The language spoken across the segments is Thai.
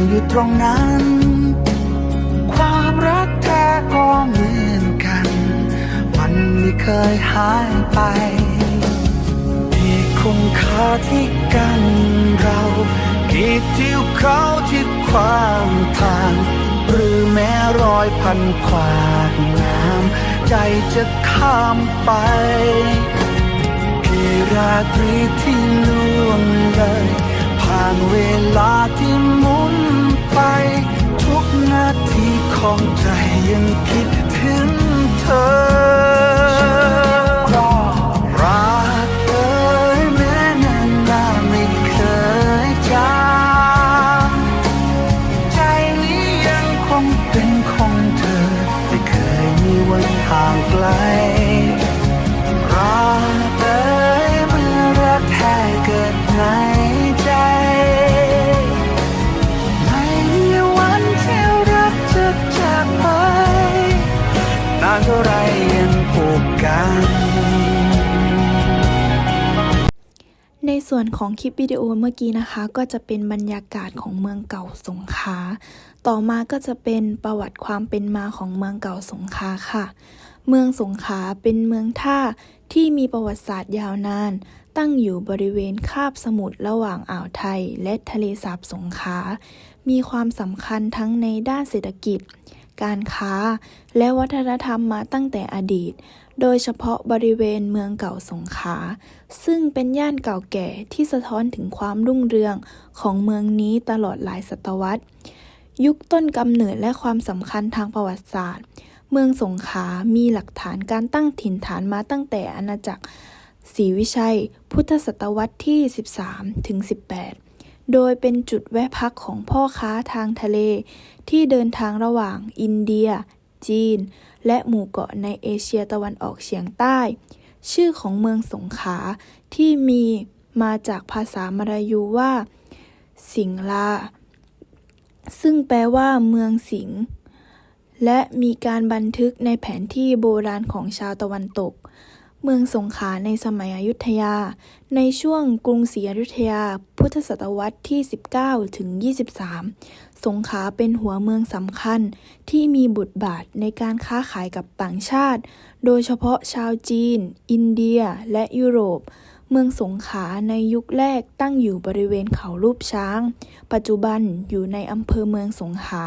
งอยู่ตรงนั้น ความรักแท้ก็เหมือนกัน มันไม่เคยหายไปมีคุณค่าที่กันเรากีดที่เขาที่ความทาง หรือแม้รอยพันขวากน้ำใจจะข้ามไปกี่ราตรีที่ล่วงเลย ผ่านเวลาที่มุ ของใจยังคิดถึงเธอรักเอ่ยแม้นานนาไม่เคยจางใจนี้ยังคงเป็นของเธอ ไม่เคยมีวันห่างไกล ในส่วนของคลิปวิดีโอเมื่อกี้นะคะ ก็จะเป็นบรรยากาศของเมืองเก่าสงขลาต่อมาก็จะเป็นประวัติความเป็นมาของเมืองเก่าสงขลาค่ะ เมืองสงขลาเป็นเมืองท่าที่มีประวัติศาสตร์ยาวนาน ตั้งอยู่บริเวณคาบสมุทรระหว่างอ่าวไทย และทะเลสาบสงขลามีความสำคัญทั้งในด้านเศรษฐกิจ การค้า และวัฒนธรรมมาตั้งแต่อดีต โดยเฉพาะบริเวณเมืองเก่าสงขลาซึ่งเป็นย่านเก่าแก่ที่สะท้อนถึงความรุ่งเรืองของเมืองนี้ตลอดหลายศตวรรษ ยุคต้นกำเนิดและความสำคัญทางประวัติศาสตร์ เมืองสงขลามีหลักฐานการตั้งถิ่นฐานมาตั้งแต่อาณาจักรศรีวิชัย พุทธศตวรรษที่ 13 ถึง 18 โดยเป็นจุดแวะพักของพ่อค้าทางทะเล ที่เดินทางระหว่างอินเดีย จีน และหมู่เกาะในเอเชียตะวันออกเฉียงใต้ ชื่อของเมืองสงขลาที่มีมาจากภาษามลายูว่า สิงลา ซึ่งแปลว่าเมืองสิง และมีการบันทึกในแผนที่โบราณของชาวตะวันตก เมืองสงขลาในสมัยอยุธยา ในช่วงกรุงศรีอยุธยา พุทธศตวรรษที่ 19 ถึง 23 สงขลาเป็นหัวเมืองสำคัญที่มีบทบาทในการค้าขายกับต่างชาติ โดยเฉพาะชาวจีน อินเดีย และยุโรป เมืองสงขลาในยุคแรกตั้งอยู่บริเวณเขารูปช้าง ปัจจุบันอยู่ในอำเภอเมืองสงขลา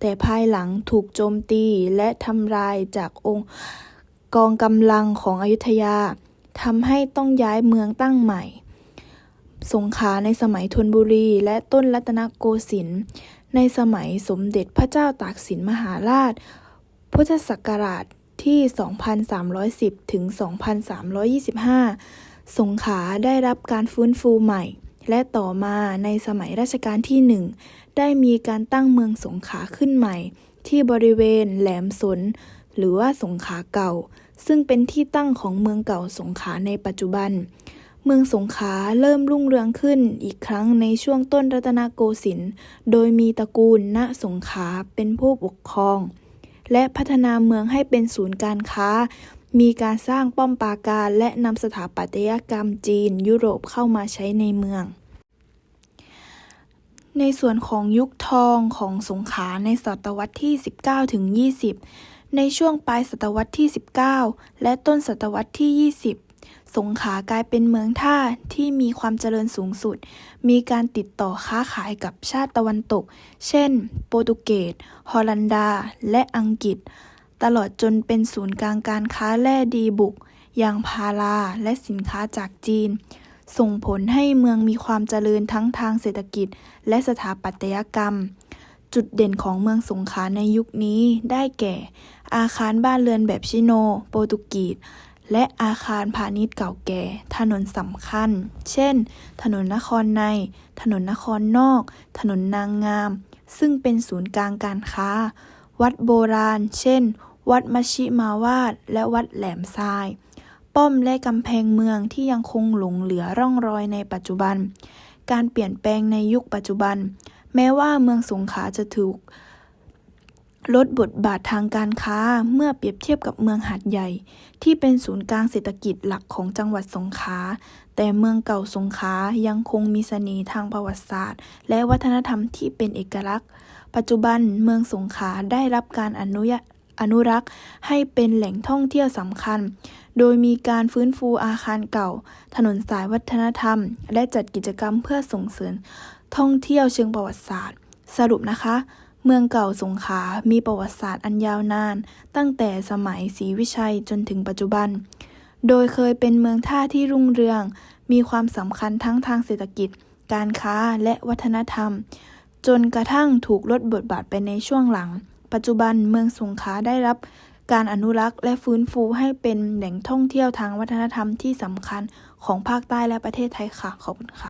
แต่ภายหลังถูกโจมตีและทำลายจากองค์ กองกำลังของอยุธยาทำให้ต้องย้ายเมืองตั้งใหม่ สงขลาในสมัยธนบุรีและต้นรัตนโกสินทร์ในสมัยสมเด็จพระเจ้าตากสินมหาราช พุทธศักราชที่ 2310 ถึง 2325 สงขลาได้รับการฟื้นฟูใหม่ และต่อมาในสมัยรัชกาลที่หนึ่งได้มีการตั้งเมืองสงขลาขึ้นใหม่ ที่บริเวณแหลมสน หรือว่าสงขลาเก่า ซึ่งเป็นที่ตั้งของเมืองเก่าสงขลาในปัจจุบัน เมืองสงขลาเริ่มรุ่งเรืองขึ้นอีกครั้งในช่วงต้นรัตนโกสินทร์ โดยมีตระกูลณสงขลาเป็นผู้ปกครอง และพัฒนาเมืองให้เป็นศูนย์การค้า มีการสร้างป้อมปราการและนำสถาปัตยกรรมจีนยุโรปเข้ามาใช้ในเมืองในส่วนของยุคทองของสงขลาในศตวรรษที่ 19 ถึง 20 ในช่วงปลายศตวรรษที่ 19 และต้นศตวรรษที่ 20 สงขลากลายเป็นเมืองท่าที่มีความเจริญสูงสุด มีการติดต่อค้าขายกับชาติตะวันตก เช่น โปรตุเกส ฮอลันดา และอังกฤษ ตลอดจนเป็นศูนย์กลางการค้าแร่ดีบุก ยางพาราและสินค้าจากจีน ส่งผลให้เมืองมีความเจริญทั้งทางเศรษฐกิจ และสถาปัตยกรรม จุดเด่นของเมืองสงขลาในยุคนี้ได้แก่ อาคารบ้านเรือนแบบชิโน โปรตุกีสและอาคารพาณิชย์เก่าแก่ ถนนสำคัญ เช่น ถนนนครใน ถนนนครนอก ถนนนางงาม ซึ่งเป็นศูนย์กลางการค้า วัดโบราณ เช่น วัดมชิมาวาด และวัดแหลมทราย ป้อมและกำแพงเมืองที่ยังคงหลงเหลือร่องรอยในปัจจุบัน การเปลี่ยนแปลงในยุคปัจจุบัน แม้ว่าเมืองสงขลาจะถูก ลดบทบาททางการค้าเมื่อเปรียบเทียบกับเมืองหาดใหญ่ ที่เป็นศูนย์กลางเศรษฐกิจหลักของจังหวัดสงขลาแต่เมืองเก่าสงขลายังคงมีเสน่ห์ทางประวัติศาสตร์ และวัฒนธรรมที่เป็นเอกลักษณ์ ปัจจุบันเมืองสงขลาได้รับการอนุญาตอนุรักษ์ให้เป็นแหล่งท่องเที่ยวสำคัญ โดยมีการฟื้นฟูอาคารเก่า ถนนสายวัฒนธรรม และจัดกิจกรรมเพื่อส่งเสริมท่องเที่ยวเชิงประวัติศาสตร์ สรุปนะคะ เมืองเก่าสงขลามีประวัติศาสตร์อันยาวนาน ตั้งแต่สมัยศรีวิชัยจนถึงปัจจุบัน โดยเคยเป็นเมืองท่าที่รุ่งเรือง มีความสำคัญทั้งทางเศรษฐกิจ การค้าและวัฒนธรรม จนกระทั่งถูกลดบทบาทไปในช่วงหลัง ปัจจุบันเมืองสงขลาได้รับการอนุรักษ์และฟื้นฟูให้เป็นแหล่งท่องเที่ยวทางวัฒนธรรมที่สำคัญของภาคใต้และประเทศไทยค่ะ ขอบคุณค่ะ